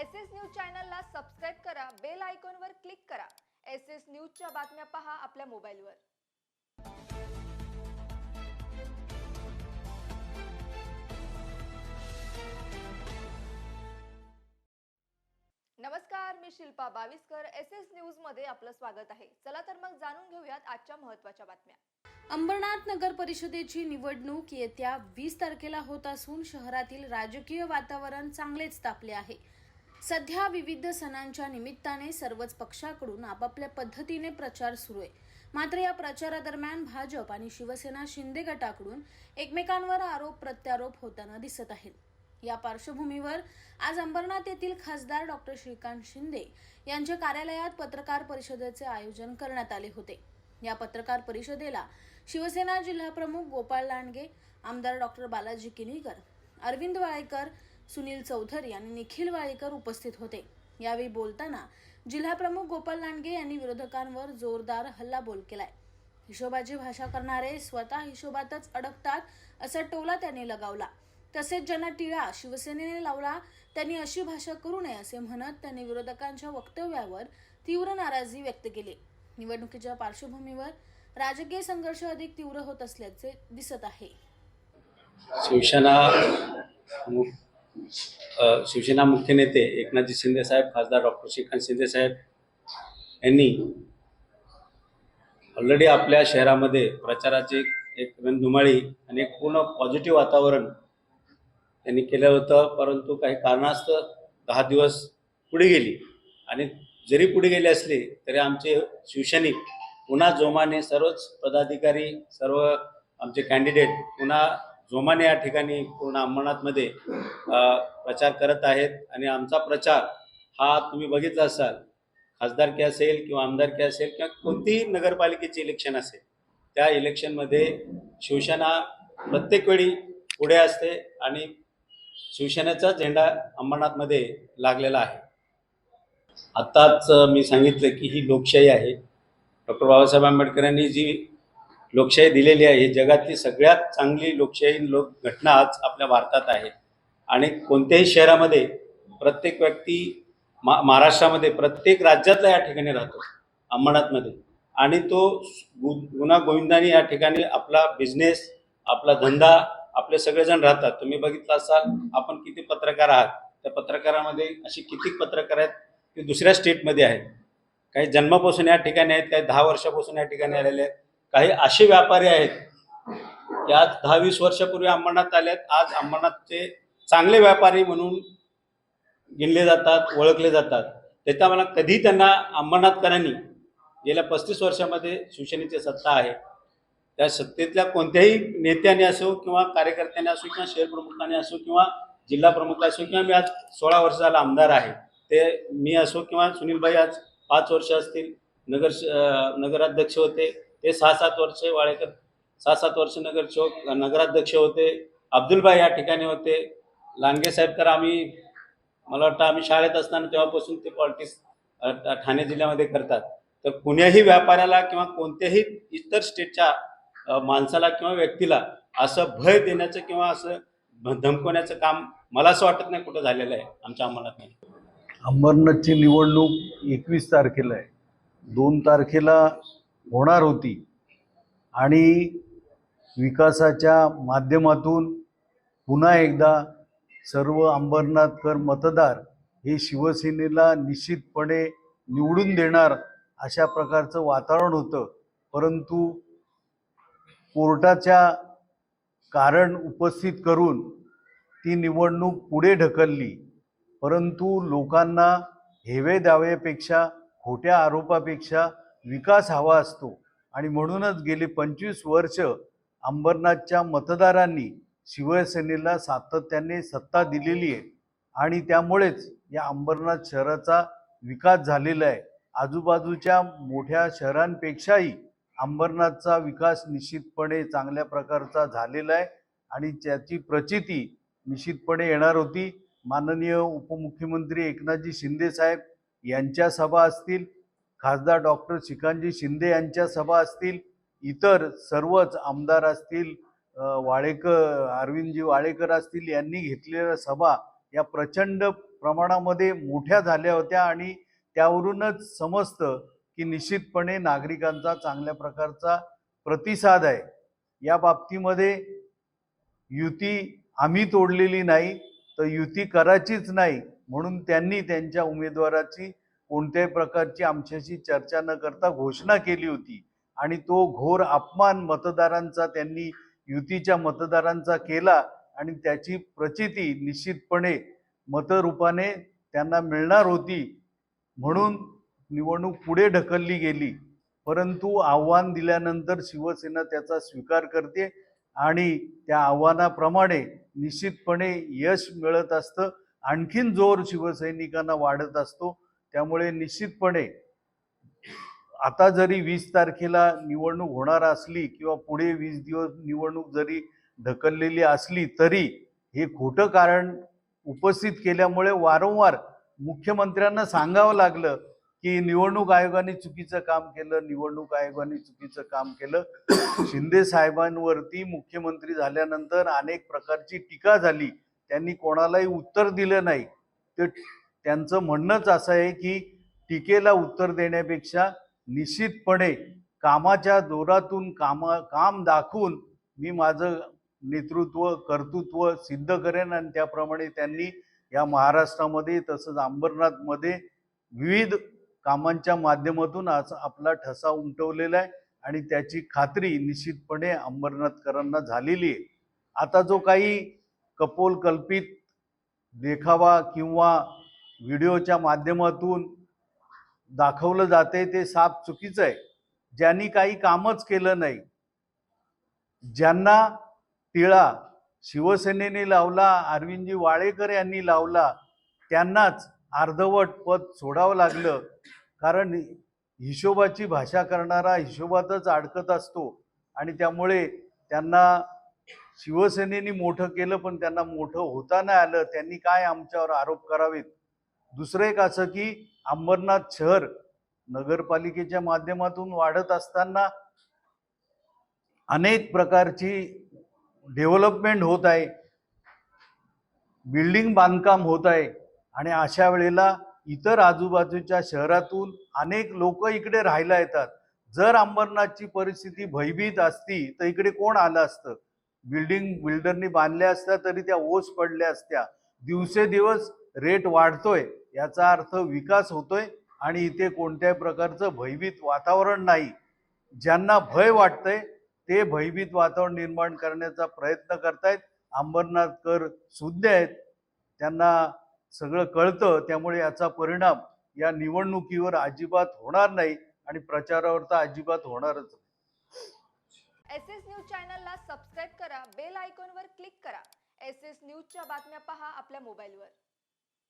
S S news चॅनलला subscribe करा bell आयकॉनवर क्लिक करा. एस एस न्यूजच्या बातम्या पहा आपल्या मोबाईलवर. नमस्कार मी शिल्पा बावीसकर. एस एस न्यूजमध्ये आपलं स्वागत आहे. चला तर मग जाणून घेऊयात आजच्या महत्त्वाच्या बातम्या. अंबरनाथ नगर परिषदेची निवडणूक येत्या वीस तारखेला होत असून शहरातील राजकीय वातावरण चांगलेच तापले आहे. सध्या विविध सणांच्या निमित्ताने सर्वच पक्षाकडून आपापल्या पद्धतीने प्रचार सुरू आहे. मात्र या प्रचारादरम्यान भाजप आणि शिवसेना शिंदे गटाकडून एकमेकांवर आरोप प्रत्यारोप होताना दिसत आहेत. या पार्श्वभूमीवर आज अंबरनाथ येथील खासदार डॉक्टर श्रीकांत शिंदे यांच्या कार्यालयात पत्रकार परिषदेचे आयोजन करण्यात आले होते. या पत्रकार परिषदेला शिवसेना जिल्हाप्रमुख गोपाळ लांडगे आमदार डॉक्टर बालाजी किनीकर अरविंद वाळेकर सुनील चौधरी आणि निखिल वाळेकर उपस्थित होते. यावेळी बोलताना जिल्हाप्रमुख गोपाल लांडगे यांनी विरोधकांवर जोरदार हल्लाबोल केलाय. हिशोबाची भाषा करणारे स्वतः हिशोबातच अडकतात असा टोला त्यांनी लगावला. तसेच ज्यांना टिळा शिवसेनेने लावला त्यांनी अशी भाषा करू नये असे म्हणत त्यांनी विरोधकांच्या वक्तव्यावर तीव्र नाराजी व्यक्त केली. निवडणुकीच्या पार्श्वभूमीवर राजकीय संघर्ष अधिक तीव्र होत असल्याचे दिसत आहे. शिवसेना शिवसेना मुख्य नेते एकनाथजी शिंदेसाहेब खासदार डॉक्टर श्रीकांत शिंदेसाहेब यांनी ऑलरेडी आपल्या शहरामध्ये प्रचाराची एक रणधुमाळी आणि एक पूर्ण पॉझिटिव्ह वातावरण त्यांनी केलं होतं. परंतु काही कारणास्तव दहा दिवस पुढे गेली आणि जरी पुढे गेले असले तरी आमचे शिवसैनिक पुन्हा जोमाने सर्वच पदाधिकारी सर्व आमचे कॅन्डिडेट पुन्हा जोमाने या ठिकाणी पूर्ण अंबरनाथमध्ये प्रचार करत आहेत. आणि आमचा प्रचार हा तुम्ही बघितला असाल खासदारकी असेल किंवा आमदारकी असेल किंवा कोणतीही नगरपालिकेचे इलेक्शन असेल त्या इलेक्शनमध्ये शिवसेना प्रत्येक वेळी पुढे असते आणि शिवसेनेचा झेंडा अंबरनाथमध्ये लागलेला आहे. आत्ताच मी सांगितलं की ही लोकशाही आहे. डॉक्टर बाबासाहेब आंबेडकरांनी जी लोकशाही दिलेली आहे. ही जगातली सगळ्यात चांगली लोकशाही लोक घटना आज आपल्या भारतात आहे. आणि कोणत्याही शहरामध्ये प्रत्येक व्यक्ती मा महाराष्ट्रामध्ये प्रत्येक राज्यातला या ठिकाणी राहतो. अंबरनाथमध्ये. आणि तो गु गुन्हा गोविंदाने या ठिकाणी आपला बिझनेस आपला धंदा आपले सगळेजण राहतात. तुम्ही बघितलं असाल आपण किती पत्रकार आहात. त्या पत्रकारामध्ये अशी किती पत्रकार आहेत ते दुसऱ्या स्टेटमध्ये आहेत. काही जन्मापासून या ठिकाणी आहेत काही दहा वर्षापासून या ठिकाणी आलेले आहेत. काही असे व्यापारी आहेत. की आज दहा वीस वर्षापूर्वी अंबरनाथ आल्यात. आहेत आज अंबरनाथचे चांगले व्यापारी म्हणून गिनले जातात ओळखले जातात. त्याच्या मला कधी त्यांना अंबरनाथकरांनी गेल्या पस्तीस वर्षामध्ये शिवसेनेची सत्ता आहे. त्या सत्तेतल्या कोणत्याही नेत्याने असो किंवा कार्यकर्त्याने असो किंवा शहर प्रमुखाने असो किंवा जिल्हा प्रमुख असो किंवा मी आज सोळा वर्ष झाला आमदार आहे. ते मी असो किंवा सुनीलभाई आज पाच वर्ष असतील नगर नगराध्यक्ष होते. ते सहा सात वर्ष वाळेकर सहा सात वर्ष नगर चौक नगराध्यक्ष होते. अब्दुलबाई या ठिकाणी होते. लांडगे साहेब तर आम्ही मला वाटतं आम्ही शाळेत असताना तेव्हापासून ते पॉलिटिक्स ठाणे जिल्ह्यामध्ये करतात. तर कुण्याही व्यापाऱ्याला किंवा कोणत्याही इतर स्टेटच्या माणसाला किंवा व्यक्तीला असं भय देण्याचं किंवा असं भ- धमकवण्याचं काम मला असं वाटत नाही कुठं झालेलं आहे. आमच्या अंमलात नाही. अंबरनाथची निवडणूक एकवीस तारखेला आहे. दोन तारखेला होणार होती. आणि विकासाच्या माध्यमातून पुन्हा एकदा सर्व अंबरनाथकर मतदार हे शिवसेनेला निश्चितपणे निवडून देणार अशा प्रकारचं वातावरण होतं. परंतु कोर्टाच्या कारण उपस्थित करून ती निवडणूक पुढे ढकलली. परंतु लोकांना हेवे दावेपेक्षा खोट्या आरोपापेक्षा विकास हवा असतो. आणि म्हणूनच गेली पंचवीस वर्ष अंबरनाथच्या मतदारांनी शिवसेनेला सातत्याने सत्ता दिलेली आहे. आणि त्यामुळेच या अंबरनाथ शहराचा विकास झालेला आहे. आजूबाजूच्या मोठ्या शहरांपेक्षाही अंबरनाथचा विकास निश्चितपणे चांगल्या प्रकारचा झालेला आहे. आणि त्याची प्रचिती निश्चितपणे येणार होती. माननीय उपमुख्यमंत्री एकनाथजी शिंदे साहेब यांच्या सभा असतील. खासदार डॉक्टर श्रीकांतजी शिंदे यांच्या सभा असतील इतर सर्वच आमदार असतील वाळेकर अरविंदजी वाळेकर असतील यांनी घेतलेल्या सभा या प्रचंड प्रमाणामध्ये मोठ्या झाल्या होत्या आणि त्यावरूनच समजतं की निश्चितपणे नागरिकांचा चांगल्या प्रकारचा प्रतिसाद आहे. या बाबतीमध्ये युती आम्ही तोडलेली नाही तर युती करायचीच नाही म्हणून त्यांनी त्यांच्या उमेदवाराची कोणत्याही प्रकारची आमच्याशी चर्चा न करता घोषणा केली होती. आणि तो घोर अपमान मतदारांचा त्यांनी युतीच्या मतदारांचा केला आणि त्याची प्रचिती निश्चितपणे मतरूपाने त्यांना मिळणार होती. म्हणून निवडणूक पुढे ढकलली गेली. परंतु आव्हान दिल्यानंतर शिवसेना त्याचा स्वीकार करते आणि त्या आव्हानाप्रमाणे निश्चितपणे यश मिळत असतं. आणखीन जोर शिवसैनिकांना वाढत असतो. त्यामुळे निश्चितपणे आता जरी वीस तारखेला निवडणूक होणार असली किंवा पुढे वीस दिवस निवडणूक जरी ढकललेली असली तरी हे खोटं कारण उपस्थित केल्यामुळे वारंवार मुख्यमंत्र्यांना सांगावं लागलं की निवडणूक आयोगाने चुकीचं काम केलं निवडणूक आयोगाने चुकीचं काम केलं. शिंदे साहेबांवरती मुख्यमंत्री झाल्यानंतर अनेक प्रकारची टीका झाली. त्यांनी कोणालाही उत्तर दिलं नाही. ते त्यांचं म्हणणंच असं आहे की टीकेला उत्तर देण्यापेक्षा निश्चितपणे कामाच्या जोरातून कामा काम दाखवून मी माझं नेतृत्व कर्तृत्व सिद्ध करेन आणि त्याप्रमाणे त्यांनी या महाराष्ट्रामध्ये तसंच अंबरनाथमध्ये विविध कामांच्या माध्यमातून आज आपला ठसा उमटवलेला आहे आणि त्याची खात्री निश्चितपणे अंबरनाथकरांना झालेली आहे. आता जो काही कपोल कल्पित देखावा किंवा व्हिडिओच्या माध्यमातून दाखवलं जाते ते साप चुकीचं आहे. ज्यांनी काही कामच केलं नाही ज्यांना टिळा शिवसेनेने लावला अरविंदजी वाळेकर यांनी लावला त्यांनाच अर्धवट पद सोडावं लागलं. कारण हिशोबाची भाषा करणारा हिशोबातच अडकत असतो. आणि त्यामुळे त्यांना शिवसेनेने मोठं केलं पण त्यांना मोठं होता नाही आलं. त्यांनी काय आमच्यावर आरोप करावेत? दुसरं एक असं की अंबरनाथ शहर नगरपालिकेच्या माध्यमातून वाढत असताना अनेक प्रकारची डेव्हलपमेंट होत आहे. बिल्डिंग बांधकाम होत आहे आणि अशा वेळेला इतर आजूबाजूच्या शहरातून अनेक लोक इकडे राहायला येतात. जर अंबरनाथची परिस्थिती भयभीत असती तर इकडे कोण आलं असतं? बिल्डिंग बिल्डरनी बांधल्या असत्या तरी त्या ओस पडल्या असत्या. दिवसेदिवस रेट वाढतोय. याचा अर्थ विकास होतोय आणि इथे कोणत्याही प्रकारचं भयभीत वातावरण नाही. ज्यांना भय वाटतंय ते भयभीत वातावरण निर्माण करण्याचा प्रयत्न करतायत. अंबरनाथकर सुज्ञ आहेत. त्यांना सगळं कळतं. त्यामुळे याचा परिणाम या निवडणुकीवर अजिबात होणार नाही आणि प्रचारावर तर अजिबात होणारच एस एस न्यूज चॅनलला सबस्क्राईब करा बेल आयकॉनवर क्लिक करा. एस एस न्यूजच्या बातम्या पहा आपल्या मोबाईलवर.